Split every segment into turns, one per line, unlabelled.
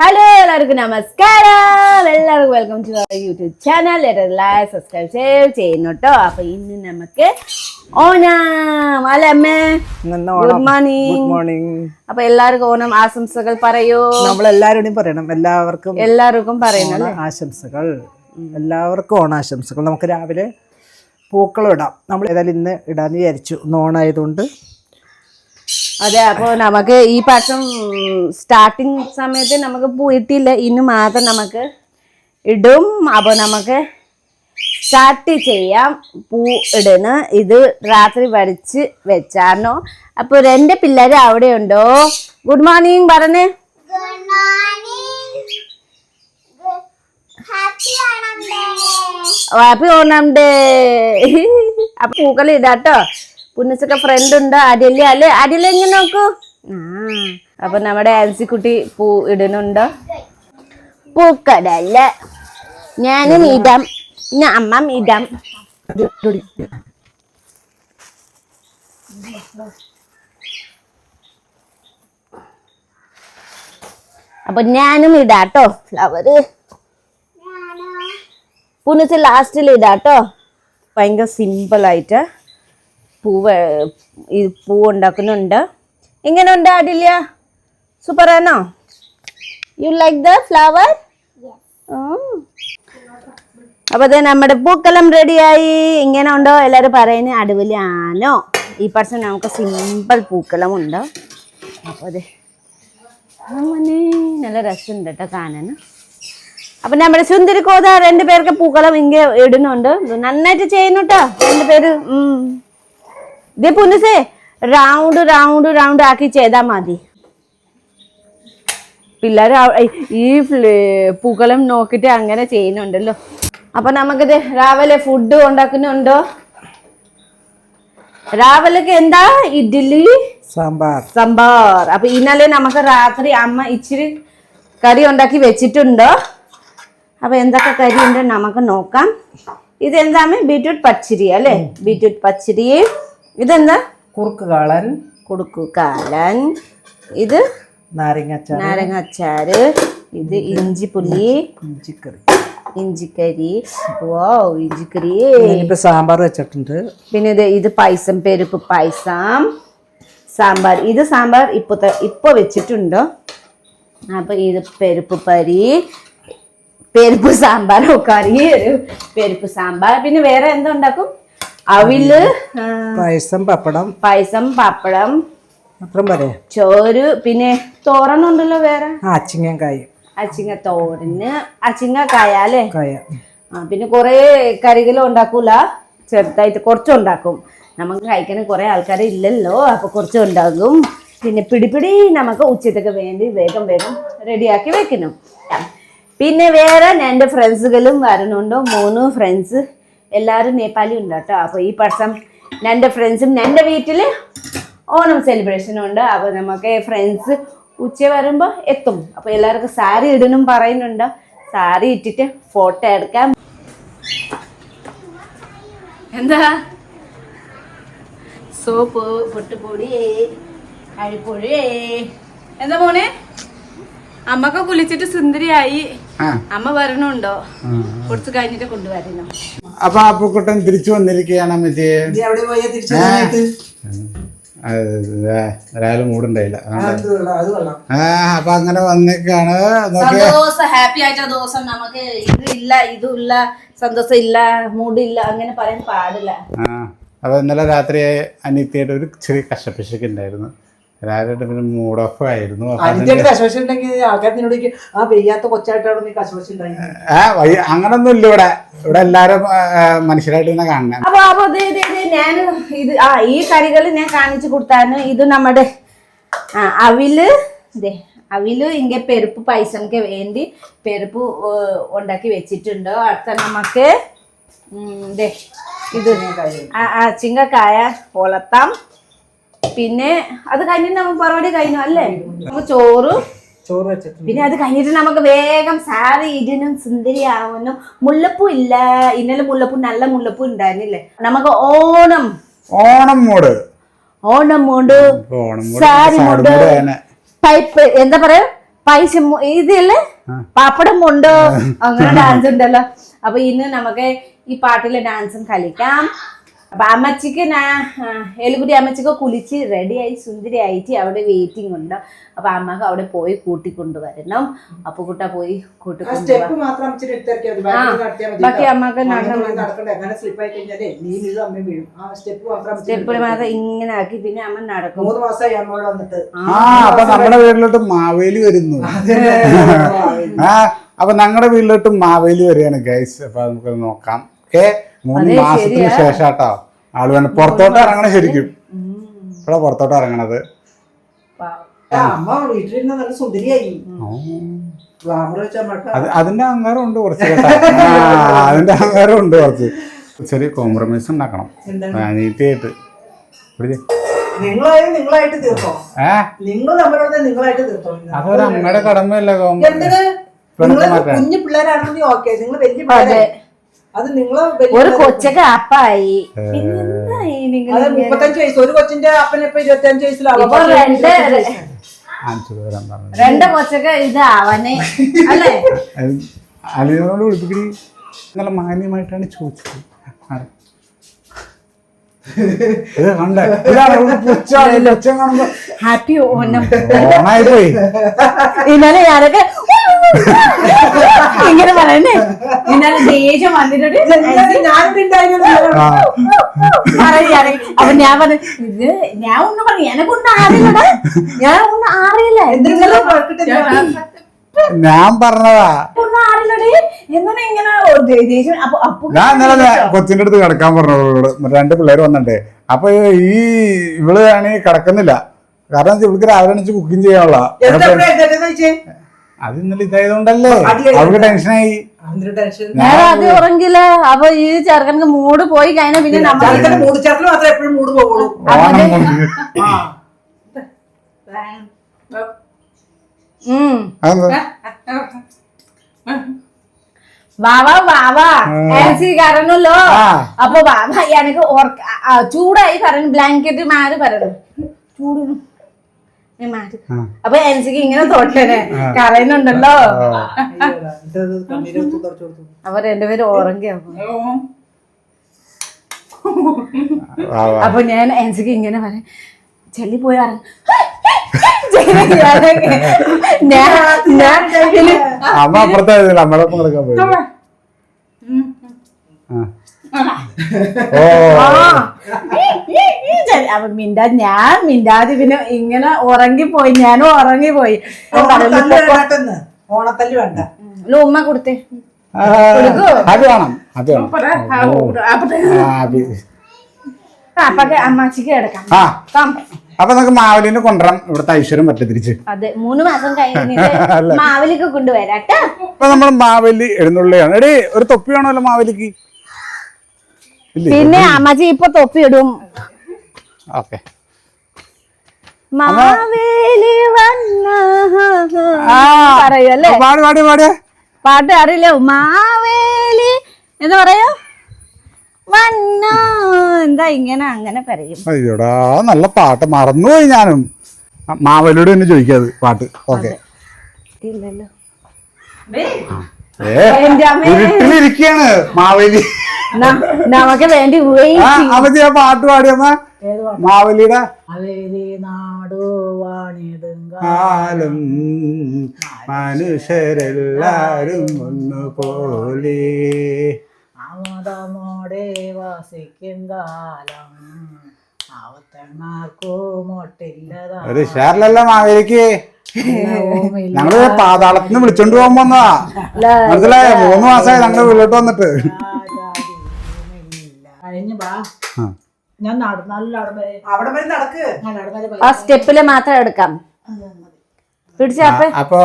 Hello എല്ലാവർക്കും നമസ്കാരം. എല്ലാവർക്കും welcome to our YouTube channel like subscribe share ചെയ്യുന്നു കേട്ടോ അപ്പൊ ഇന്ന് നമുക്ക് ഓണം. അല്ലേ അമ്മേ? ഗുഡ് മോർണിംഗ്
മോർണിംഗ്
അപ്പൊ എല്ലാവർക്കും ഓണം ആശംസകൾ പറയൂ.
നമ്മൾ എല്ലാവരോടും പറയണം. എല്ലാവർക്കും
എല്ലാവർക്കും
പറയണം ആശംസകൾ. എല്ലാവർക്കും ഓണാശംസകൾ നമുക്ക് രാവിലെ പൂക്കളം ഇടാം. നമ്മൾ ഏതായാലും ഇന്ന് ഇടാന്ന് വിചാരിച്ചു. ഇന്ന് ഓണായതുകൊണ്ട്
അതെ അപ്പൊ നമുക്ക് ഈ പാട്ടം സ്റ്റാർട്ടിങ് സമയത്ത് നമുക്ക് പോയിട്ടില്ല. ഇന്ന് മാത്രം നമുക്ക് ഇടും. അപ്പൊ നമുക്ക് സ്റ്റാർട്ട് ചെയ്യാം. പൂ ഇടുന്നു. ഇത് രാത്രി വരച്ച് വെച്ചാണോ അപ്പൊ രണ്ട് പിള്ളേർ അവിടെ ഉണ്ടോ? ഗുഡ് മോർണിംഗ് പറഞ്ഞേ. ഹാപ്പി ഓണം ഡേ അപ്പൊ പൂക്കൾ പുന്നച്ചൊക്കെ ഫ്രണ്ട് ഉണ്ട് അടിയല്ലേ അല്ലേ? അടിയല്ലേ ഇങ്ങനെ നോക്കൂ. അപ്പൊ നമ്മുടെ ആൻസിക്കുട്ടി പൂ ഇടുന്നുണ്ട്? പൂക്കടല്ല ഞാനും ഇടാം പിന്നെ അമ്മ ഇടാം അപ്പൊ ഞാനും ഇടാട്ടോ ഫ്ലവറ് പുനച്ച് ലാസ്റ്റിൽ ഇടാട്ടോ. ഭയങ്കര സിമ്പിളായിട്ട് പൂവ് ഈ പൂ ഉണ്ടാക്കുന്നുണ്ട് എങ്ങനെ ഉണ്ട് ആടില്ല സൂപ്പർ ആണോ യു ലൈക്ക് ദ ഫ്ലവർ അപ്പൊ അതെ നമ്മുടെ പൂക്കെല്ലാം റെഡിയായി ഇങ്ങനെ ഉണ്ടോ എല്ലാവരും പറയുന്നത് അടിപൊളിയാണോ? ഈ പക്ഷെ നമുക്ക് സിമ്പിൾ പൂക്കളം ഉണ്ട് അപ്പൊ അതെ അങ്ങനെ നല്ല രസമുണ്ട് കേട്ടോ കാണാൻ അപ്പൊ നമ്മുടെ സുന്ദരി കോത രണ്ടുപേർക്ക് പൂക്കളം ഇങ്ങനെ ഇടുന്നുണ്ട്. നന്നായിട്ട് ചെയ്യുന്നുട്ടോ രണ്ടുപേര് ഉം. ഇത് പുനസേ റൗണ്ട് റൗണ്ട് റൗണ്ട് ആക്കി ചെയ്താൽ മതി. പിള്ളേർ ഈ പൂക്കളം നോക്കിയിട്ട് അങ്ങനെ ചെയ്യുന്നുണ്ടല്ലോ. അപ്പൊ നമുക്കിത് രാവിലെ ഫുഡ് ഉണ്ടാക്കുന്നുണ്ടോ? രാവിലേക്ക് എന്താ? ഇഡ്ഡലി
സാമ്പാർ.
സാമ്പാർ. അപ്പൊ ഇന്നലെ നമുക്ക് രാത്രി അമ്മ ഇച്ചിരി കറി ഉണ്ടാക്കി വെച്ചിട്ടുണ്ട്? അപ്പൊ എന്തൊക്കെ കറി ഉണ്ട് നമുക്ക് നോക്കാം. ഇതെന്താണ്? ബീറ്റ്റൂട്ട് പച്ചരി അല്ലേ? ബീറ്റ്റൂട്ട് പച്ചരി ഇതെന്താ?
കുറുക്ക് കാളൻ
കുടുക്കു കാലൻ ഇത്
നാരങ്ങാച്ചാർ
നാരങ്ങ അച്ചാറ്. ഇത് ഇഞ്ചി പുളി.
ഇഞ്ചിക്കറി.
ഇഞ്ചിക്കരി ഓ
ഇനിയിപ്പോ സാമ്പാർ വെച്ചിട്ടുണ്ട്.
പിന്നെ ഇത് ഇത് പായസം പെരുപ്പ് പായസം. സാമ്പാർ. ഇത് സാമ്പാർ ഇപ്പോ ത- ഇപ്പൊ വെച്ചിട്ടുണ്ടോ. അപ്പൊ ഇത് പെരുപ്പ് പരി പെരുപ്പ് സാമ്പാർ കറി അറിയ പെരുപ്പ് സാമ്പാർ. പിന്നെ വേറെ എന്താ ഉണ്ടാക്കും? അവിൽ
പായസം പപ്പടം.
പായസം പപ്പടം
അത്രയും പറയാ.
ചോറ് പിന്നെ തോരനുണ്ടല്ലോ വേറെ?
അച്ചിങ്ങക്കായ.
അച്ചിങ്ങ തോരന് അച്ചിങ്ങ കായ അല്ലേ
കായ.
ആ പിന്നെ കുറേ കറികളും ഉണ്ടാക്കൂല. ചെറുതായിട്ട് കുറച്ചുണ്ടാക്കും നമുക്ക് കഴിക്കാൻ കുറെ ആൾക്കാർ ഇല്ലല്ലോ അപ്പൊ കുറച്ചുണ്ടാകും പിന്നെ പിടിപിടി നമുക്ക് ഉച്ചത്തേക്ക് വേണ്ടി വേഗം വേഗം റെഡിയാക്കി വെക്കണം പിന്നെ വേറെ എന്റെ ഫ്രണ്ട്സുകളും വരണുണ്ടോ. മൂന്ന് ഫ്രണ്ട്സ് എല്ലാവരും നേപ്പാളി ഉണ്ട് കേട്ടോ. അപ്പോൾ ഈ വർഷം എന്റെ ഫ്രണ്ട്സും എന്റെ വീട്ടിൽ ഓണം സെലിബ്രേഷനും ഉണ്ട്. അപ്പോൾ നമുക്ക് ഫ്രണ്ട്സ് ഉച്ച വരുമ്പോൾ എത്തും. അപ്പോൾ എല്ലാവർക്കും സാരി ഇടണം പറയുന്നുണ്ട്. സാരി ഇട്ടിട്ട് ഫോട്ടോ എടുക്കാം. എന്താ? സോപ്പ് പൊട്ടുപൊടി അഴിപ്പൊഴി എന്താ മോനെ? അമ്മയ്ക്ക് കുളിച്ചിട്ട് സുന്ദരിയായി. അമ്മ വരണുണ്ടോ? കുറച്ച് കഴിഞ്ഞിട്ട് കൊണ്ടുവരണം.
അപ്പൊ തിരിച്ചു വന്നിരിക്കുകയാണ്
തിരിച്ചു ആ, അത് കൊള്ളാം, അത്
ആ അപ്പൊ അങ്ങനെ വന്നിക്കാണ്
സന്തോഷം ഹാപ്പി ആയിട്ട ദിവസം നമുക്ക് ഇത് ഇല്ല ഇതും ഇല്ല സന്തോഷം ഇല്ല മൂടില്ല അങ്ങനെ പറയാൻ പാടില്ല.
ആ അപ്പൊ ഇന്നലെ രാത്രി അനിത്യയുടെ ഒരു ചെറിയ കഷ്ടപ്പിശക്ക് പിന്നെ മൂഡ് ഓഫ് ആയിരുന്നു. അങ്ങനൊന്നും ഇല്ല ഇവിടെ. ഇവിടെ എല്ലാരും മനുഷ്യരായിട്ട് തന്നെ കാണണം.
അപ്പൊ അപ്പൊ ഞാൻ ഇത് ആ ഈ കറികൾ ഞാൻ കാണിച്ചു കൊടുത്താണ് ഇത് നമ്മുടെ അവിൽ അവിൽ ഇങ്ങ പെരുപ്പ് പൈസക്ക് വേണ്ടി പെരുപ്പ് ഉണ്ടാക്കി വെച്ചിട്ടുണ്ട്. അടുത്ത നമുക്ക് ഇത് ആ ചിങ്ങക്കായ ഒളത്താം പിന്നെ അത് കഴിഞ്ഞിട്ട് നമുക്ക് പരിപാടി കഴിഞ്ഞു അല്ലേ? നമുക്ക് ചോറ്.
ചോറ്
പിന്നെ അത് കഴിഞ്ഞിട്ട് നമുക്ക് വേഗം സാരി ഇടിനും സുന്ദരി ആവുന്നു മുല്ലപ്പൂ ഇല്ല. ഇന്നലെ മുല്ലപ്പൂ നല്ല മുല്ലപ്പൂ ഉണ്ടായിരുന്നില്ലേ? നമുക്ക്
Onam. Onam
mode
Onam
mood
sari mood
vibe എന്താ പറയാ? പൈസ ഇതല്ലേ? ഇതില്ലേ പാപ്പടം മുണ്ടോ? അങ്ങനെ ഡാൻസ് ഉണ്ടല്ലോ. അപ്പൊ ഇന്ന് നമുക്ക് ഈ പാട്ടിലെ ഡാൻസും കളിക്കാം. അപ്പൊ അമ്മച്ചിക്ക് ഞാൻ എലുകുടി അമ്മച്ചിക്ക് കുളിച്ച് സുന്ദരി ആയിട്ട് അവിടെ വെയിറ്റിംഗ് ഉണ്ട്. അപ്പൊ അമ്മയ്ക്ക് അവിടെ പോയി കൂട്ടിക്കൊണ്ടുവരണം. അപ്പൊ കുട്ട പോയി
ബാക്കി. അമ്മയ്ക്ക് സ്റ്റെപ്പ് മാത്രം
ഇങ്ങനെ ആക്കി പിന്നെ അമ്മ നടക്കും.
മൂന്ന് മാസമായി അമ്മയോട് വന്നിട്ട്.
ആ അപ്പൊ നമ്മുടെ വീട്ടിലോട്ട് മാവേലി വരുന്നു. ആ അപ്പൊ ഞങ്ങളുടെ വീട്ടിലോട്ട് മാവേലി വരികയാണ് ഗൈസ് അപ്പൊ നമുക്ക് നോക്കാം. ഓക്കെ മൂന്ന് മാസത്തിന് ശേഷം കേട്ടോ ആൾ വേണം പുറത്തോട്ട് ഇറങ്ങണം ശരിക്കും. ഇപ്പഴാ പുറത്തോട്ട് ഇറങ്ങണത്.
അമ്മ വീട്ടിലിരുന്ന നല്ല സുന്ദരിയായി.
അതിന്റെ അഹങ്കാരം ഉണ്ട് കുറച്ച് കേട്ടോ. അതിന്റെ അഹങ്കാരം ഉണ്ട് കുറച്ച്. ചെറിയ കോംപ്രമൈസ് ഉണ്ടാക്കണം.
തീർത്തോ?
അതൊരു അമ്മയുടെ കടമയല്ല കോംപ്രമൈസ്
കുഞ്ഞു പിള്ളേരാണെങ്കിൽ ഓക്കെ നിങ്ങൾ വലിയ അത് നിങ്ങൾ
ഒരു കൊച്ചൊക്കെ അപ്പായി.
മുപ്പത്തഞ്ച് വയസ്സ്. ഒരു കൊച്ചിന്റെ അപ്പൻ ഇപ്പൊ ഇരുപത്തിയഞ്ച് വയസ്സിലാണ്
ഇപ്പൊ രണ്ട്
അഞ്ചു വരാൻ പറഞ്ഞു.
രണ്ട് കൊച്ചൊക്കെ ഇത് അവനെ. അല്ലേ?
അലിനോട് വിളിപ്പിക്കടി നല്ല മാന്യമായിട്ടാണ് ചോദിച്ചത്.
ഹാപ്പി ഓണം. ഇന്നലെ ഞാനൊക്കെ ഇങ്ങനെ പറയണേ. ഇന്നലെ ദേഷ്യം വന്നിട്ടുണ്ട്.
ഞാനിവിടെ ഉണ്ടായിരുന്നു
ആ.
പറയാ അപ്പൊ ഞാൻ പറഞ്ഞു ഇത് ഞാൻ ഒന്നും പറഞ്ഞു എനക്കൊന്നും അറിയില്ലടാ. ഞാൻ ഒന്നും അറിയില്ല.
എന്തെങ്കിലും.
ഞാൻ പറഞ്ഞതാ. ഞാൻ ഇന്നലെ കൊച്ചിന്റെ അടുത്ത് കിടക്കാൻ പറഞ്ഞു രണ്ട് പിള്ളേർ വന്നിട്ടേ. അപ്പൊ ഈ ഇവൾ ആണെങ്കിൽ കിടക്കുന്നില്ല. കാരണം ഇവൾക്ക് രാവിലെ എണീച്ച് കുക്കിംഗ് ചെയ്യാനുള്ള അത് ഇന്നലെ ഇതായതുകൊണ്ടല്ലേ?
കൊണ്ടല്ലേ
അവൾക്ക് ടെൻഷനായി.
ഞാൻ ആദ്യം ഉറങ്ങില്ല. അപ്പൊ ഈ ചെറുക്കനക്ക് മൂട് പോയി കഴിഞ്ഞാൽ പിന്നെ നമ്മൾ
ചെറുക്കന് മൂട് ചേർക്കൽ മാത്രമേ എപ്പോഴും മൂട് പോകുള്ളൂ
ഓണം കൊണ്ട്.
ഉം.
അതെന്താ? ആ.
അപ്പൊ വാവ എനിക്ക് ഓർക്ക ചൂടായി പറഞ്ഞു ബ്ലാങ്കറ്റ് മാറി പറഞ്ഞു ചൂട്. അപ്പൊ എൻസിക്ക് ഇങ്ങനെ തോട്ടേനെ. കരയുന്നുണ്ടല്ലോ. അപ്പൊ രണ്ടുപേരും ഓറങ്കിയാവും അപ്പൊ ഞാൻ എൻസിക്ക് ഇങ്ങനെ പറയാം. ചെല്ലി പോയി ഞാൻ
അമ്മ അപ്പുറത്തെ നമ്മുടെ ഒപ്പം കിടക്കാൻ പോയി. ആ.
മിണ്ടാ ഞാൻ മിണ്ടാതി പിന്നെ ഇങ്ങനെ ഉറങ്ങിപ്പോയി ഞാനും
ഓണത്തല്ല് വേണ്ടാട്ടെന്ന്. ഓണത്തല്ല് വേണ്ട.
"ലോ, ഉമ്മ കൊടുത്തേ.
അത് വേണം വേണം.
അമ്മാച്ചിക്ക് കിടക്കാം.
അപ്പൊ നമുക്ക് മാവലിനെ കൊണ്ടുവരാം. ഇവിടുത്തെ ഐശ്വര്യം പറ്റ തിരിച്ച്.
അതെ മൂന്ന് മാസം കഴിഞ്ഞിട്ട് മാവലിക്ക് കൊണ്ടുവരാട്ടോ
അപ്പൊ നമ്മൾ മാവലി എഴുന്നള്ളിയാണ്. എടേ ഒരു തൊപ്പി വേണമല്ലോ മാവേലിക്ക്.
പിന്നെ അമ്മച്ചി ഇപ്പൊ തൊപ്പിയിടും.
ഓക്കെ.
മാവേലി വന്ന പറയല്ലേ പാട്ട് അറിയില്ല. മാവേലി എന്ന് പറയോ. വന്ന. എന്താ ഇങ്ങനെ അങ്ങനെ പറയും.
അയ്യോടാ നല്ല പാട്ട്. മറന്നുപോയി ഞാനും. മാവേലിയോട് തന്നെ ചോദിക്കാത് പാട്ട്. ഓക്കെ.
ഇല്ലല്ലോ.
ഏ ഇരുട്ടിലിരിക്കാണ് മാവേലി.
നമുക്ക് വേണ്ടി
അവധി ആ പാട്ട് പാടി
അമ്മ. മാവലിയുടെ.
കാലം മനുഷ്യരെല്ലാരും ഒന്നുപോലെ
ആമോദമോടെ വാസിക്കും കാലം.
ഒരു ഷെയറിലല്ല മാവേലിക്ക്? ഞങ്ങൾ പാതാളത്തിന് വിളിച്ചോണ്ട് പോകാൻ വന്നതാ മനസ്സിലായോ? മൂന്ന് മാസമായി ഞങ്ങൾ വീട്ടിലോട്ട് വന്നിട്ട്.
കഴിഞ്ഞു. ഞാൻ നടന്നാലും അവിടെ വരെ നടക്ക്.
ആ സ്റ്റെപ്പിൽ മാത്രം എടുക്കാം. പിടിച്ചപ്പ
അപ്പൊ?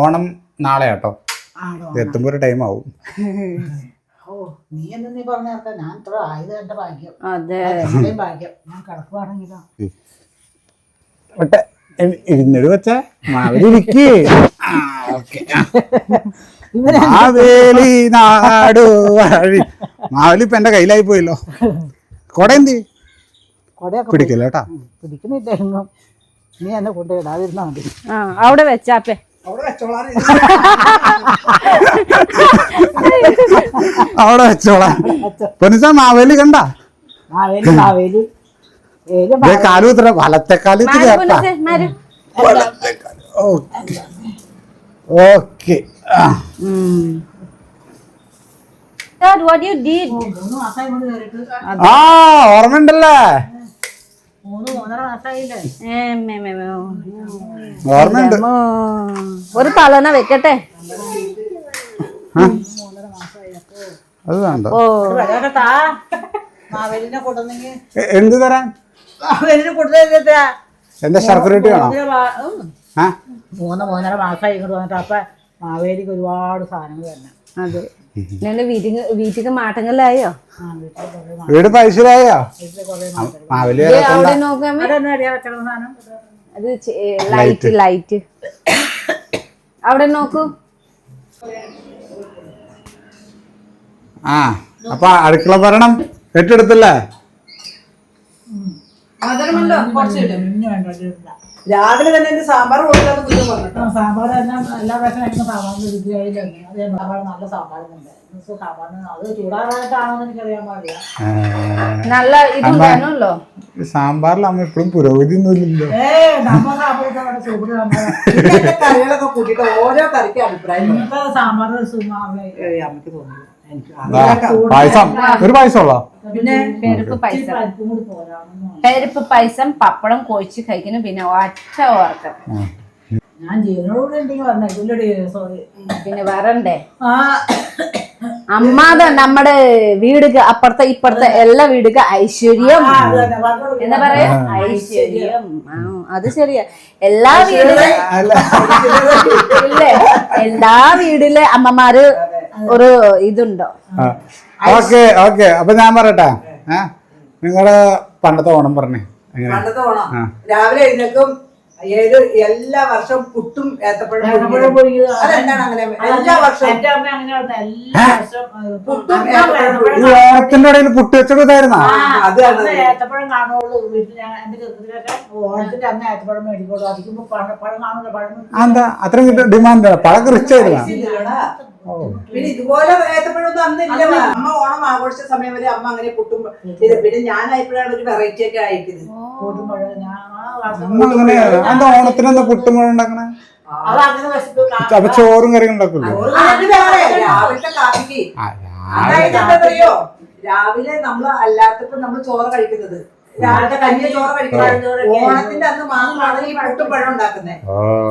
ഓണം നാളെ കേട്ടോ എത്തുമ്പോ ഒരു ടൈം ആവും.
ഓ നീ എന്ന് നീ പറഞ്ഞ നേരത്തെ ഞാൻ ഇത്ര ആയത് എന്റെ ഭാഗ്യം.
അതെ.
ഭാഗ്യം. ഞാൻ കിടക്കുവാണെങ്കിലോ
വിട്ടെ ഇരുന്നിട് വെച്ച മാവേലി ഇരിക്കേ മാവേലി നാട് വഴി. മാവേലി ഇപ്പൊ എന്റെ കയ്യിലായി പോയല്ലോ. കൊട എന്തി പിടിക്കല്ലോ കേട്ടാ.
പിടിക്കുന്നില്ല നീ എന്നെ കൊണ്ടുപോയിടാതിരുന്നാ മതി.
ആ അവിടെ വെച്ചാപ്പേ
അവിടെ
വെച്ചോളാം. പൊന്നിച്ച മാവേലി കണ്ട?
മാവേലി മാവേലി. ഏത്
ദേ കാലു ഇത്ര വലത്തെ
കാലത്ത്
കേട്ടാ. ഓക്കെ. ഓക്കെ ആ ഓർമ്മയുണ്ടല്ലേ. ഓർമ്മയുണ്ട്.
ഒരു തലന വെക്കട്ടെ?
അത് വേണ്ട. എന്ത് തരാൻ? എന്റെ ശർക്കരട്ടി വേണോ? ആ.
മൂന്ന് മൂന്നര മാസമായി ഇങ്ങോട്ട് വന്നിട്ട് അപ്പൊ മാവേലിക്ക് ഒരുപാട് സാധനങ്ങൾ തന്നെ
അതെ. മാറ്റങ്ങളിലായോ
വീട് പൈസയിലായോ? മാവേലി
ദേ, അവിടെ നോക്കാമേ
അവിടെ തന്നെ അറിയാൻ വെച്ചത് സാധനം?
അത് ലൈറ്റ് ലൈറ്റ് അവിടെ നോക്കൂ.
ആ അപ്പൊ അടുക്കള ഭരണം ഏറ്റെടുത്തല്ലേ?
ഇല്ല.
രാവിലെ തന്നെ എന്റെ സാമ്പാർ കൊടുക്കാൻ കുറ്റം പറഞ്ഞിട്ടോ
സാമ്പാർ തന്നെ എല്ലാ പ്രാവശ്യം കഴിക്കുന്ന സാമ്പാറിന്റെ രുചിയായില്ല അതേ സാമ്പാർ നല്ല സാമ്പാറുണ്ട്
നല്ല
സാമ്പാറിൽ അമ്മ എപ്പോഴും പുരോഗതി ഒന്നുമില്ലല്ലോ
കറികളൊക്കെ കൂട്ടിയിട്ട് ഓരോ കറിക്ക് അഭിപ്രായം.
സാമ്പാർ
അമ്മയ്ക്ക് തോന്നുന്നു.
പായസം? ഒരു പായസമുള്ളോ?
പിന്നെ
പരിപ്പ് പൈസ
പരിപ്പും
പൈസം പപ്പടം കൊഴിച്ച് കഴിക്കുന്നു പിന്നെ ഒറ്റ ഓർക്കം
ഞാൻ ജീവനോട് സോറി
പിന്നെ വരണ്ടേ
ആ.
അമ്മാത നമ്മുടെ വീട് അപ്പുറത്തെ ഇപ്പുറത്തെ എല്ലാ വീടുക ഐശ്വര്യം. എന്താ പറയാ? ഐശ്വര്യം. ആ, അത് ശരിയാ. എല്ലാ വീടിലെ ഇല്ലേ എല്ലാ വീടിലെ അമ്മമാര് ഒരു ഇതുണ്ടോ?
Okay okay. അപ്പൊ ഞാൻ പറയട്ടെ. ഏ? നിങ്ങളുടെ പണ്ടത്തെ ഓണം പറഞ്ഞേ.
പണ്ടത്തെ ഓണം. രാവിലെ എഴുന്നേക്കും ഏത് എല്ലാ വർഷവും പുട്ടും ഏത്തപ്പഴം. അതെന്താണ് അങ്ങനെ? എല്ലാ വർഷവും. പുട്ടും
ഓണത്തിന്റെ ഇടയിൽ പുട്ട് വെച്ചൊക്കെ
അതാണ് ഏത്തപ്പഴം കാണുള്ളൂ. വീട്ടിൽ ഞാൻ എന്റെ ചെറുപ്പത്തിലൊക്കെ ഓണത്തിന്റെ അന്ന് ഏത്തപ്പഴം മേടിക്കുള്ളൂ. അധികം പഴം കാണൂല പഴം.
എന്താ? അത്രയും ഡിമാൻഡ് പഴം റിച്ച് ആയിരുന്നാ?
ഇല്ലടാ. പിന്നെ ഇതുപോലെ ഏത്തപ്പഴൊന്നും അന്ന് ഇല്ല അമ്മ ഓണം ആഘോഷിച്ച സമയം വരെ അമ്മ അങ്ങനെ പുട്ടും പിന്നെ ഞാനായപ്പോഴാണ് ഒരു വെറൈറ്റി ഒക്കെ അയക്കുന്നത്
കൂട്ടും പഴം ഞാൻ ആ വർഷം
അങ്ങനെ എന്താ ഓണത്തിന് എന്താ പുട്ടുമ്പഴം ഉണ്ടാക്കണേ? അപ്പൊ ചോറും കറിയും
വേറെ. രാവിലത്തെ കാപ്പിക്ക്. രാവിലെ നമ്മൾ അല്ലാത്തപ്പോ നമ്മൾ ചോറ് കഴിക്കുന്നത്. രാവിലത്തെ കഞ്ഞി ചോറ് കഴിക്കുന്നത് ഓണത്തിന്റെ അന്ന് മാത്രമാണ് ഈ പുട്ടും പഴം ഉണ്ടാക്കുന്നത്.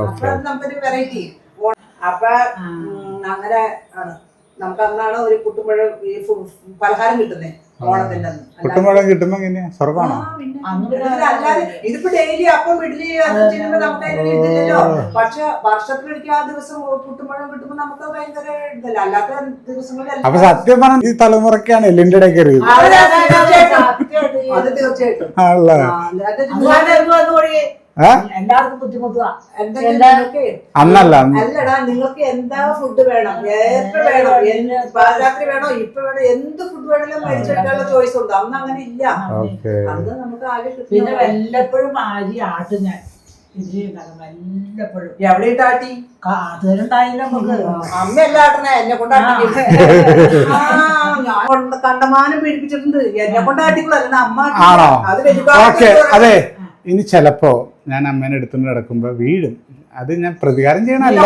അപ്പൊ അത് നമുക്കൊരു വെറൈറ്റി അപ്പൊ അങ്ങനെ ആണ് നമുക്ക് അന്നാണ് ഒരു പുട്ടുമ്പഴം ഈ പലഹാരം കിട്ടുന്നത് ഓണത്തിന്റെ
കിട്ടുമ്പോ എങ്ങനെയാ? സ്വർഗമാണോ
അല്ലാതെ ഇതിപ്പോ ഡെയിലി അപ്പം ഇഡ്ഡലി അത് ചെയ്യുമ്പോ നമുക്ക് അതിനൊരു ഇതില്ലല്ലോ പക്ഷെ വർഷത്തിലൊരിക്കൽ ആ ദിവസം കുട്ടുമ്പഴം കിട്ടുമ്പോ നമുക്ക് ഭയങ്കര ഇതല്ല? അല്ലാത്ത ദിവസങ്ങളിൽ
അപ്പൊ സത്യം പറഞ്ഞ ഈ തലമുറക്കാണ് എല്ലിന്റെ ഇടയ്ക്ക്
അത് തീർച്ചയായിട്ടും.
എല്ലാവർക്കും
അന്നല്ല
അല്ലടാ നിങ്ങൾക്ക് എന്താ ഫുഡ് വേണം? എത്ര വേണം? എന്ത് വേണോ? ഇപ്പൊ വേണോ? എന്ത് ഫുഡ് വേണമെങ്കിലും മേടിച്ചെടുക്കാനുള്ള ചോയ്സ് ഉണ്ട്. അന്ന് അങ്ങനെ ഇല്ല.
ഓക്കെ.
അന്ന് നമുക്ക് ആകെ
പിന്നെ വല്ലപ്പോഴും അരി ആട്ടും ഞാൻ. വല്ലപ്പോഴും.
എവിടെ ഇട്ടാട്ടി
കാട്ടുകാരുണ്ടായില്ല നമുക്ക്.
അമ്മ എന്നെ കൊണ്ടാട്ടി കണ്ടമാനം പീഡിപ്പിച്ചിട്ടുണ്ട്. എന്നെ കൊണ്ടാട്ടിക്കുള്ളൂ അല്ല അമ്മ അതെ
ഇനി ചിലപ്പോ ഞാൻ അമ്മേനെ എടുത്തുകൊണ്ട് നടക്കുമ്പോൾ വീഴും. അത് ഞാൻ പ്രതികാരം ചെയ്യണമല്ല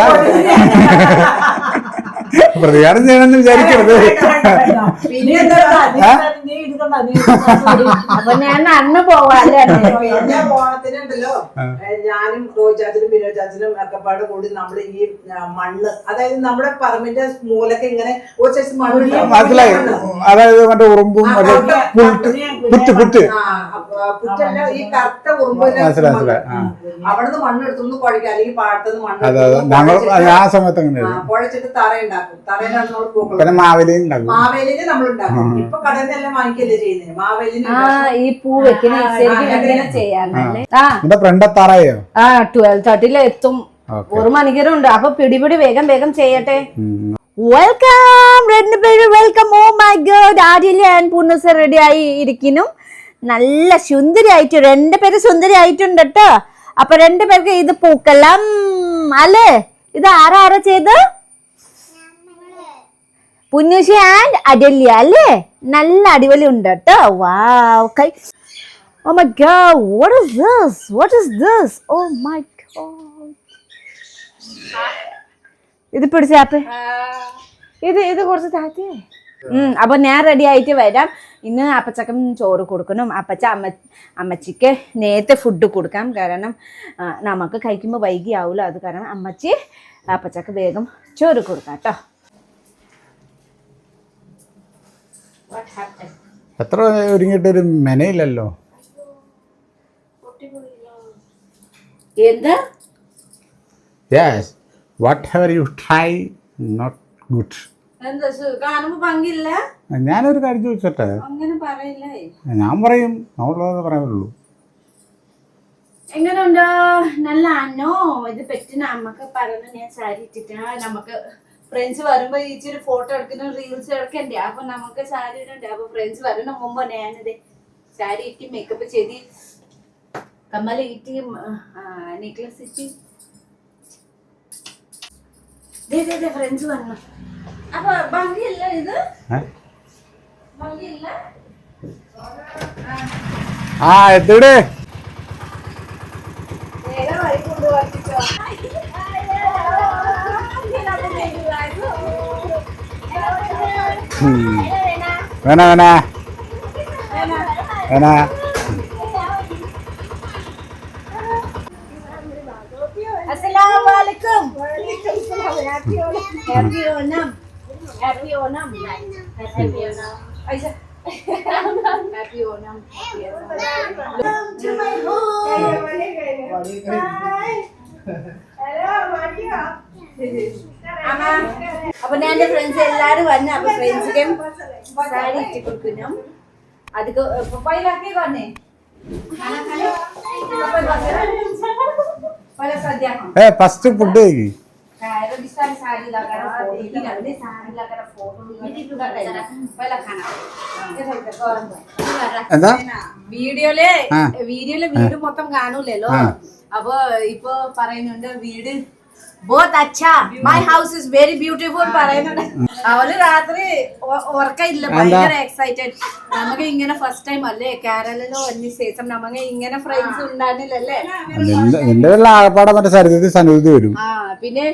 പ്രതികാരം ചെയ്യണമെന്ന് വിചാരിക്കരുത്.
അപ്പൊ ഞാൻ അന്ന് പോവാല്ലേ?
ഓണത്തിനുണ്ടല്ലോ ഞാനും റോജാച്ചനും ബിനോജാച്ചനും ഒക്കെ പാട് കൂടി നമ്മൾ ഈ മണ്ണ് അതായത് നമ്മുടെ പറമ്പിന്റെ മൂലൊക്കെ ഇങ്ങനെ ഒരു സൈസ് മണ്ണ്
മനസ്സിലായി. അതായത് മറ്റേ ഉറുമ്പും പുറ്റ് പുറ്റ്
പുറ്റല്ല ഈ കറുത്ത
ആ.
അവിടുന്ന് മണ്ണെടുത്തൊന്ന് കുഴക്കുക അല്ലെങ്കിൽ പാടത്തുനിന്ന് മണ്ണ്
ആ സമയത്ത് അങ്ങനെ
കുഴച്ചിട്ട് തറ ഉണ്ടാക്കും തറയിലാണ് നമ്മൾ പൂക്കൾ
പിന്നെ മാവിലയും ഉണ്ടാക്കും.
മാവേലിന് നമ്മൾ ഉണ്ടാക്കും. ഇപ്പൊ കടയിൽ നിന്നെല്ലാം വാങ്ങിക്കല്ലേ ചെയ്യുന്നത് മാവേലിന്
ആ ഈ പൂ വെക്കുന്ന ശരിക്കും എങ്ങനെ ചെയ്യാന്നല്ലേ ആ
ഫ്രണ്ട് തറയോ
ആ. ട്വൽവ് തേർട്ടിയിൽ എത്തും. ഒരു മണിക്കൂറുണ്ട് അപ്പൊ പിടിപിടി വേഗം വേഗം ചെയ്യട്ടെ. വെൽക്കം പേര് വെൽക്കം ഓ മൈ ഗോഡ് ആര്യല ആൻഡ് പൂർണസ റെഡി ആയി ഇരിക്കുന്നു. നല്ല സുന്ദരി ആയിട്ട് രണ്ട് പേര് സുന്ദരി ആയിട്ടുണ്ട് കേട്ടോ അപ്പൊ രണ്ട് പേർക്ക് ഇത് പൂക്കലം അല്ലേ? ഇത് ആരാ ആരാ ചെയ്ത് പുന്നുഷി ആൻഡ് അഡല്യ അല്ലേ? നല്ല അടിപൊളി ഉണ്ട് കേട്ടോ വാവ് കൈ. ഓ my god what is this what is this oh my god ഇത് പിടിച്ചാപ്പേ ഇത് ഇത് കുറച്ച് താത്തേ ഉം അപ്പൊ ഞാൻ റെഡി ആയിട്ട് വരാം. ഇന്ന് അപ്പച്ചക്കം ചോറ് കൊടുക്കണം. അപ്പച്ച അമ്മ അമ്മച്ചിക്ക് നേരത്തെ ഫുഡ് കൊടുക്കാം. കാരണം നമുക്ക് കഴിക്കുമ്പോൾ വൈകി ആവില്ല അത് കാരണം അമ്മച്ചി അപ്പച്ചക്ക് വേഗം ചോറ് കൊടുക്കാം കേട്ടോ.
എത്ര ഒരുങ്ങിയിട്ടൊരു മെനയില്ലല്ലോ.
എന്താ?
Yes what are you
try not good
ഞാനൊരു കാര്യം ചോദിച്ചോട്ടെ? ഞാൻ പറയും. നമ്മളത് പറയാനുള്ളൂ.
എങ്ങനെയുണ്ടോ നല്ല അന്നോ ഇത് പറ്റുന്ന അമ്മയ്ക്ക് പറഞ്ഞു ഞാൻ സാരി ഇട്ടിട്ടാ. നമുക്ക് ഫ്രണ്ട്സ് വരുമ്പോ ഇച്ചിരി ഫോട്ടോ എടുക്കുന്ന റീൽസ് എടുക്കണ്ടേ അപ്പൊ നമുക്ക് സാരി ഇടണ്ടേ? അപ്പൊ ഫ്രണ്ട്സ് വരുന്ന മുമ്പ് ഞാനിത് സാരി ഇട്ടി മേക്കപ്പ് ചെയ്ത് കമ്മല ഇട്ടി നെക്ലസ് ഇട്ടി. ഫ്രണ്ട്സ് വന്നു. അപ്പൊ ഭംഗിയല്ല ഇത്
ഏ?
ഭംഗിയില്ല
ആ എത്തിടെ വേണ വേണ വേണ
Assalamualaikum. Happy Onam. Happy Onam. Happy Onam. Aisyah. Happy Onam. അപ്പൊ ഞാൻ എന്റെ ഫ്രണ്ട്സ് എല്ലാരും വന്ന് അപ്പൊ ഫ്രണ്ട്സിനും സാരി ഇട്ടി കൊടുക്കണം അതൊക്കെ പൈലാക്കി
വന്നേ ഫസ്റ്റ് ഫുഡ് കഴിക്ക് എന്താ? വീഡിയോലെ
വീഡിയോലെ വീട് മൊത്തം കാണൂലല്ലോ? അപ്പൊ ഇപ്പൊ പറയുന്നുണ്ട് വീട് ബോത്ത് അച്ഛാ my house is very beautiful പറയുന്നുണ്ട്. അവൾ രാത്രി ഉറക്കയില്ല ഭയങ്കര എക്സൈറ്റഡ് നമുക്ക് ഇങ്ങനെ ഫസ്റ്റ് ടൈം അല്ലേ കേരളയിലോ അന്യ ശേഷം നമുക്ക് ഇങ്ങനെ ഫ്രണ്ട്സ് ഉണ്ടായിരുന്നില്ലല്ലേ
നിന്റെ നിന്റെ വീട്ടിൽ ആകപ്പാടെ മറ്റേ സരിതത്തിൽ സനുദ്ധി വരും.
ആ പിന്നെ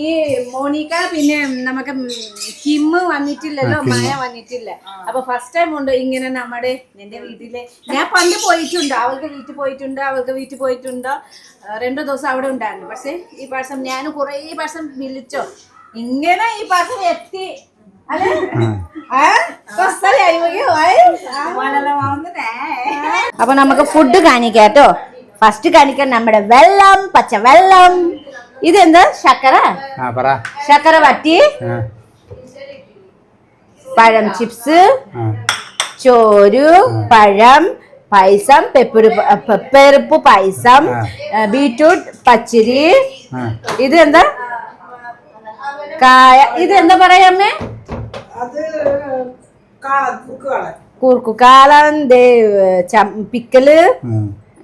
ഈ മോണിക്ക പിന്നെ നമുക്ക് കിമ്മ് വന്നിട്ടില്ലല്ലോ മായ വന്നിട്ടില്ല. അപ്പൊ ഫസ്റ്റ് ടൈം ഉണ്ട് ഇങ്ങനെ നമ്മുടെ എന്റെ വീട്ടിലെ. ഞാൻ പണ്ട് പോയിട്ടുണ്ട് അവൾക്ക് വീട്ടിൽ പോയിട്ടുണ്ട് അവൾക്ക് വീട്ടിൽ പോയിട്ടുണ്ട്. രണ്ടു ദിവസം അവിടെ ഉണ്ടായിരുന്നു. പക്ഷെ ഈ പ്രാവശ്യം ഞാൻ കുറേ പ്രാവശ്യം വിളിച്ചോ. ഇങ്ങനെ ഈ പ്രാവശ്യം എത്തി. അല്ലേ?
അപ്പൊ നമുക്ക് ഫുഡ് കാണിക്കാട്ടോ ഫസ്റ്റ് കാണിക്കാൻ നമ്മുടെ വെള്ളം പച്ച വെള്ളം ഇതെന്ത്
ശക്കര
ശക്കര വറ്റി. പഴം ചിപ്സ് ചോരു പഴം പായസം പെപ്പർ പെപ്പരപ്പ് പായസം ബീറ്റ്റൂട്ട് പച്ചരി. ഇത് എന്താ കായ. ഇത് എന്താ പറയാ അമ്മേ?
അത് കാളൻ കുക്ക് കാളൻ
കൂർക്കു കാലം ചം-
പിക്കൽ.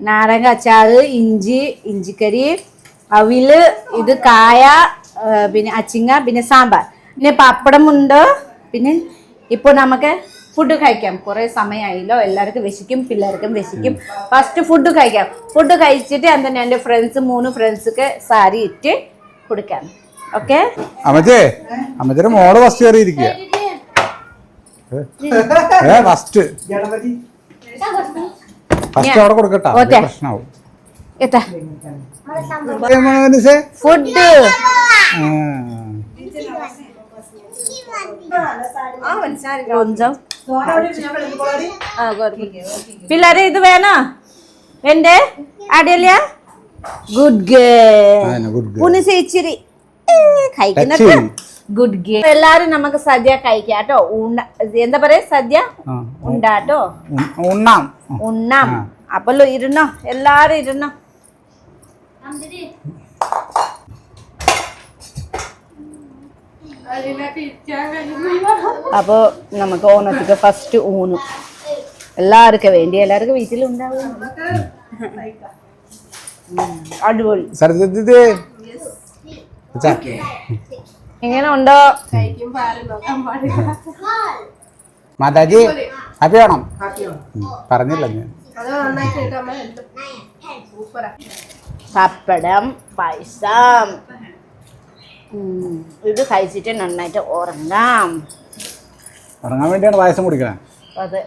നാരങ്ങ അച്ചാറ് ഇഞ്ചി ഇഞ്ചിക്കറി അവിൽ ഇത് കായ പിന്നെ അച്ചിങ്ങ പിന്നെ സാമ്പാർ. പിന്നെ പപ്പടമുണ്ട്. പിന്നെ ഇപ്പൊ നമുക്ക് ഫുഡ് കഴിക്കാം. കുറേ സമയമായില്ലോ എല്ലാവർക്കും വിശിക്കും പിള്ളേർക്കും വിശിക്കും. ഫസ്റ്റ് ഫുഡ് കഴിക്കാം. ഫുഡ് കഴിച്ചിട്ട് എന്താ എന്റെ ഫ്രണ്ട്സ് മൂന്ന് ഫ്രണ്ട്സ്ക്ക് സാരി ഇട്ട് കൊടുക്കാം. ഓക്കെ
അമ്മച്ചേ അമ്മച്ചേടെ മോൾ ഫസ്റ്റ് കയറി ഇരിക്കുക ഫസ്റ്റ് ഫസ്റ്റ് അവിടെ കൊടുക്കട്ടാ.
ഓക്കേ.
പ്രശ്നമാവും.
എത്താ.
മനസ്സേ?
ഫുഡ് കൊഞ്ചം. പിള്ളേരെ ഇത് വേണോ? വേണ്ടേ? അടിയല്ല? ഗുഡ് ഗേ
ഗുഡ്
പുനിസ് ഇച്ചിരി. ഗുഡ് ഗേ എല്ലാരും നമുക്ക് സദ്യ കഴിക്കാട്ടോ എന്താ പറയാ? സദ്യ? ഉണ്ടാട്ടോ
ഉണ്ണാം.
ഉണ്ണാം. അപ്പല്ലോ ഇരുന്നോ? എല്ലാരും ഇരുന്നോ? അപ്പോ നമുക്ക് ഓണത്തിക്ക് ഫസ്റ്റ് ഊണ്. എല്ലാവർക്കും വേണ്ടി എല്ലാവർക്കും വീട്ടിലുണ്ടാവും. അടിപൊളി. ഇങ്ങനെ ഉണ്ടോ
മാതാജി ഹാപ്പി വേണം? പറഞ്ഞില്ല ഞാൻ.
പപ്പടം പായസം ഇത് കഴിച്ചിട്ട് നന്നായിട്ട് ഉറങ്ങാം.
ഉറങ്ങാൻ വേണ്ടിയാണ് പായസം കുടിക്കണേ.
അതെ.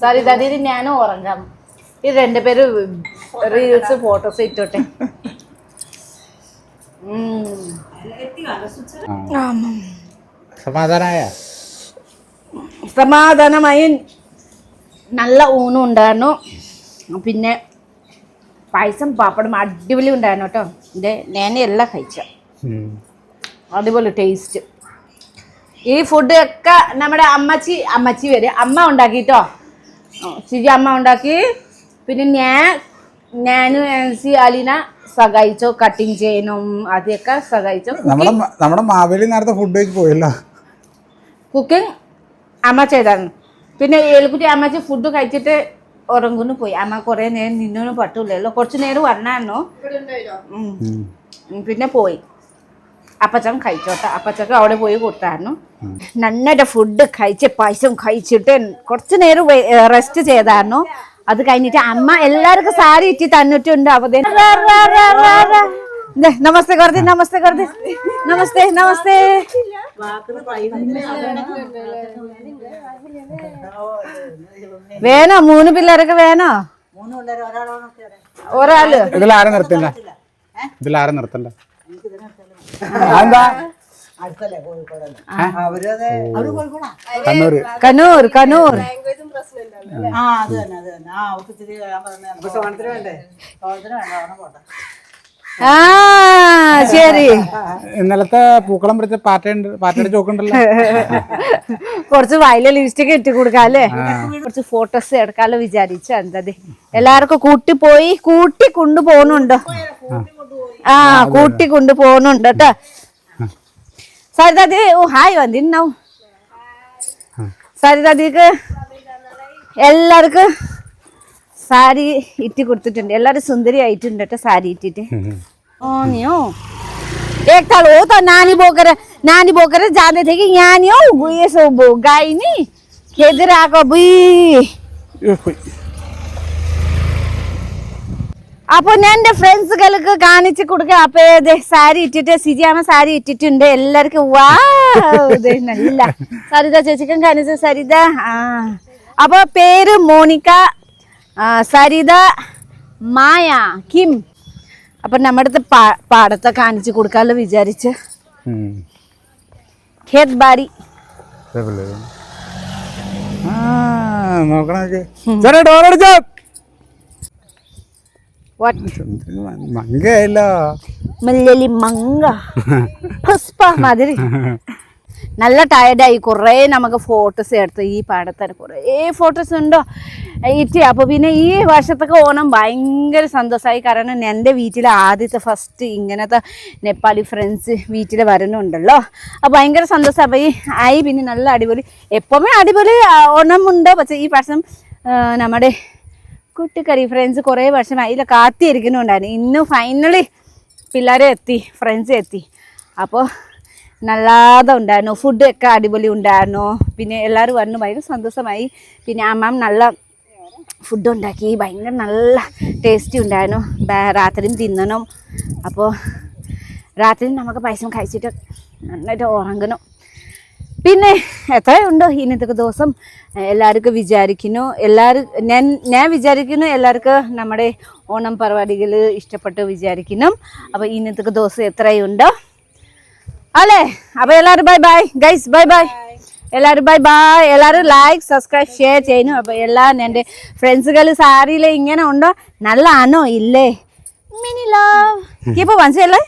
സാറി ദാദി ഞാനും ഉറങ്ങാം. ഇത് രണ്ടുപേര് റീൽസ് ഫോട്ടോസ് ഇട്ടോട്ടെ. ഉം.
സമാധാനായ?
സമാധാനമായി നല്ല ഊണും ഉണ്ടായിരുന്നു. പിന്നെ പായസം പാപ്പടം അടിപൊളി ഉണ്ടായിരുന്നു കേട്ടോ. ഇത് ഞാൻ എല്ലാം കഴിച്ച അടിപൊളി ടേസ്റ്റ് ഈ ഫുഡ് ഒക്കെ നമ്മുടെ അമ്മച്ചി അമ്മച്ചി വരെ. അമ്മ ഉണ്ടാക്കിട്ടോ സിജി അമ്മ ഉണ്ടാക്കി. പിന്നെ ഞാൻ ഞാനും ആൻസി അലീന സഹായിച്ചോ കട്ടിങ് ചെയ്യാനും അതൊക്കെ സഹായിച്ചോ.
നമ്മുടെ മാവേലി നേരത്തെ ഫുഡ് പോയല്ലോ.
കുക്കിംഗ് അമ്മ ചെയ്തായിരുന്നു. പിന്നെ ഏൽക്കുട്ടി അമ്മച്ചി ഫുഡ് കഴിച്ചിട്ട് ഉറങ്ങുന്നു പോയി. അമ്മ കുറേ നേരം നിന്നൊന്നും പറ്റൂലല്ലോ. കുറച്ച് നേരം വരണായിരുന്നു പിന്നെ പോയി. അപ്പച്ചൻ കഴിച്ചോട്ടെ. അപ്പച്ചക്ക് അവിടെ പോയി കൊടുത്തായിരുന്നു. നന്നായിട്ട് ഫുഡ് കഴിച്ച് പൈസം കഴിച്ചിട്ട് കുറച്ച് നേരം റെസ്റ്റ് ചെയ്തായിരുന്നു. അത് കഴിഞ്ഞിട്ട് അമ്മ എല്ലാവർക്കും സാരി ഇറ്റി തന്നിട്ടുണ്ട്. അവതേ നമസ്തേ കുറച്ച് നമസ്തേ കുറച്ച് നമസ്തേ നമസ്തേ. വേണോ? മൂന്ന് പിള്ളേരൊക്കെ വേണോ? ഒരാൾ.
ഇതിലാരും നിർത്തണ്ട? ഇതിലാരും നിർത്തണ്ട? എന്താ കണ്ണൂര്
കണ്ണൂർ. കണ്ണൂർ ആ ശരി.
ഇന്നലത്തെ പൂക്കളം പിടിച്ച പാറ്റ പാറ്റയുടെ ചോക്കുണ്ടല്ലോ
കുറച്ച് വയല ലിപ്സ്റ്റിക് ഇട്ട് കൊടുക്കാല്ലേ കുറച്ച് ഫോട്ടോസ് എടുക്കാലോ വിചാരിച്ചു എന്തത് എല്ലാവർക്കും കൂട്ടി പോയി കൂട്ടി കൊണ്ടുപോകുന്നുണ്ട് ആ കൂട്ടി കൊണ്ടുപോകുന്നുണ്ട് കേട്ടോ സരിതാദി ഓ ഹായ് വന്നിരുന്നാവും സരിതാദിക്ക് എല്ലാവർക്കും സാരി ഇട്ടി കൊടുത്തിട്ടുണ്ട് എല്ലാവരും സുന്ദരി ആയിട്ടുണ്ട് കേട്ടോ സാരി ഇട്ടിട്ട് ओ नहीं हो एक ताल हो तो नानी बोकेर नानी बोकेर जाँदै थियो कि यहाँ नि हौ यसो बो- गाई नि खेदेर आएको बुई അപ്പൊ ഞാൻ എന്റെ ഫ്രണ്ട്സുകൾക്ക് കാണിച്ചു കൊടുക്കുക അപ്പൊ സാരി ഇട്ടിട്ട് സിജിയാമ സാരി ഇട്ടിട്ടുണ്ട്. എല്ലാവർക്കും വാ ദേ നല്ല സരിത ചേച്ചിക്കും കാണിച്ചു സരിത. ആ. അപ്പൊ പേര് മോണിക്ക സരിത മായ കിം. അപ്പൊ നമ്മുടെ അടുത്ത് പാടത്തെ കാണിച്ചു കൊടുക്കാമല്ലോ വിചാരിച്ച്. ഖേത് ബാരി.
നോക്കണേ. ചേട്ടാ ഡോറടിച്ചോ
വാട്ട്
മങ്കയല്ലോ.
മല്ലലി മങ്ക. പുഷ്പ മാതിരി. നല്ല ടയർഡായി കുറേ നമുക്ക് ഫോട്ടോസ് എടുത്തു ഈ പാടത്തിന് കുറേ ഫോട്ടോസ് ഉണ്ടോ? ഇറ്റി അപ്പോൾ പിന്നെ ഈ വർഷത്തൊക്കെ ഓണം ഭയങ്കര സന്തോഷമായി. കാരണം എന്റെ വീട്ടിൽ ആദ്യത്തെ ഫസ്റ്റ് ഇങ്ങനത്തെ നേപ്പാളി ഫ്രണ്ട്സ് വീട്ടിൽ വരുന്നുണ്ടല്ലോ. അപ്പോൾ ഭയങ്കര സന്തോഷം. അപ്പോൾ ഈ ആയി പിന്നെ നല്ല അടിപൊളി. എപ്പോഴും അടിപൊളി ഓണമുണ്ട് ഓണം ഉണ്ട്? പക്ഷേ ഈ വർഷം നമ്മുടെ കുട്ടിക്കറി ഫ്രണ്ട്സ് കുറേ വർഷമായി. അതിൽ കാത്തിരിക്കുന്നുണ്ടായിരുന്നു. ഇന്ന് ഫൈനലി പിള്ളേരെ എത്തി ഫ്രണ്ട്സ് എത്തി. അപ്പോൾ നല്ലാതെ ഉണ്ടായിരുന്നു. ഫുഡൊക്കെ അടിപൊളി ഉണ്ടായിരുന്നു. പിന്നെ എല്ലാവരും വന്നു ഭയങ്കര സന്തോഷമായി. പിന്നെ അമ്മ നല്ല ഫുഡ് ഉണ്ടാക്കി. ഭയങ്കര നല്ല ടേസ്റ്റി ഉണ്ടായിരുന്നു. രാത്രിയും തിന്നണം. അപ്പോൾ രാത്രി നമുക്ക് പൈസ കഴിച്ചിട്ട് നന്നായിട്ട് ഉറങ്ങണം. പിന്നെ എത്രയുണ്ടോ ഇന്നത്തെ ദിവസം. എല്ലാവർക്കും വിചാരിക്കുന്നു. എല്ലാവരും ഞാൻ ഞാൻ വിചാരിക്കുന്നു എല്ലാവർക്കും നമ്മുടെ ഓണം പരിപാടികൾ ഇഷ്ടപ്പെട്ട് വിചാരിക്കുന്നു. അപ്പോൾ ഇന്നത്തെ ദിവസം എത്രയുണ്ടോ? അല്ലേ? അപ്പോൾ എല്ലാവരും bye bye guys bye bye എല്ലാവരും ബൈ ബൈ എല്ലാവരും ലൈക്ക് സബ്സ്ക്രൈബ് ഷെയർ ചെയ്യുന്നു. അപ്പോൾ എല്ലാം എന്റെ ഫ്രണ്ട്സുകൾ സാരിയിൽ ഇങ്ങനെ ഉണ്ടോ? നല്ലതാണോ? ഇല്ലേ? മിനി ലവ് ഇപ്പോൾ മനസ്സിലല്ലേ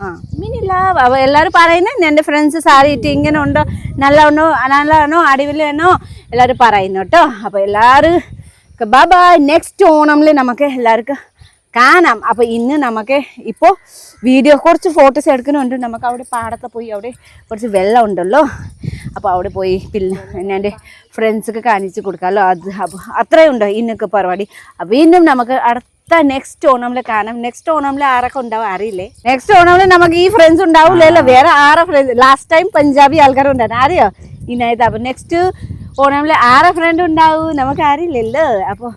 ആ. മിനി ലവ് അപ്പോൾ എല്ലാവരും പറയുന്നത് എന്റെ ഫ്രണ്ട്സ് സാരി ഇട്ട് ഇങ്ങനെ ഉണ്ടോ? നല്ല ഉണ്ടോ നല്ലതാണോ അടിപൊളിയാണോ? എല്ലാവരും പറയുന്നു കേട്ടോ. അപ്പോൾ എല്ലാവരും ബൈ ബൈ നെക്സ്റ്റ് ഓണമിൽ നമുക്ക് എല്ലാവർക്കും കാണാം. അപ്പോൾ ഇന്ന് നമുക്ക് ഇപ്പോൾ വീഡിയോ കുറച്ച് ഫോട്ടോസ് എടുക്കുന്നുണ്ട്. നമുക്ക് അവിടെ പാടത്ത് പോയി അവിടെ കുറച്ച് വെള്ളം ഉണ്ടല്ലോ. അപ്പോൾ അവിടെ പോയി പിന്നെ എന്റെ ഫ്രണ്ട്സൊക്കെ കാണിച്ച് കൊടുക്കാമല്ലോ അത് അപ്പോൾ അത്രയും ഉണ്ടോ ഇന്നൊക്കെ പരിപാടി? അപ്പോൾ വീണ്ടും നമുക്ക് അടുത്ത നെക്സ്റ്റ് ഓണമിൽ കാണാം നെക്സ്റ്റ് ഓണമിൽ ആരൊക്കെ ഉണ്ടാവും അറിയില്ലേ? നെക്സ്റ്റ് ഓണമിൽ നമുക്ക് ഈ ഫ്രണ്ട്സ് ഉണ്ടാവില്ലല്ലോ. വേറെ ആറ് ഫ്രണ്ട്സ് ലാസ്റ്റ് ടൈം പഞ്ചാബി ആൾക്കാരുണ്ടായിരുന്നു അറിയോ ഇനായത്. അപ്പൊ നെക്സ്റ്റ് ഓണമിൽ ആറ് ഫ്രണ്ട് ഉണ്ടാവും? നമുക്ക് അറിയില്ലല്ലോ. അപ്പോൾ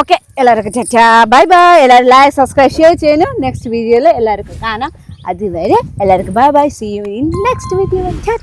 ഓക്കെ എല്ലാവർക്കും ചേച്ചാ ബൈ ബൈ എല്ലാവരും ലൈക്ക് സബ്സ്ക്രൈബ് ഷെയർ ചെയ്യുന്നു. നെക്സ്റ്റ് വീഡിയോയിൽ എല്ലാവർക്കും കാണാം. അതുവരെ എല്ലാവർക്കും bye bye see you in next video ചാ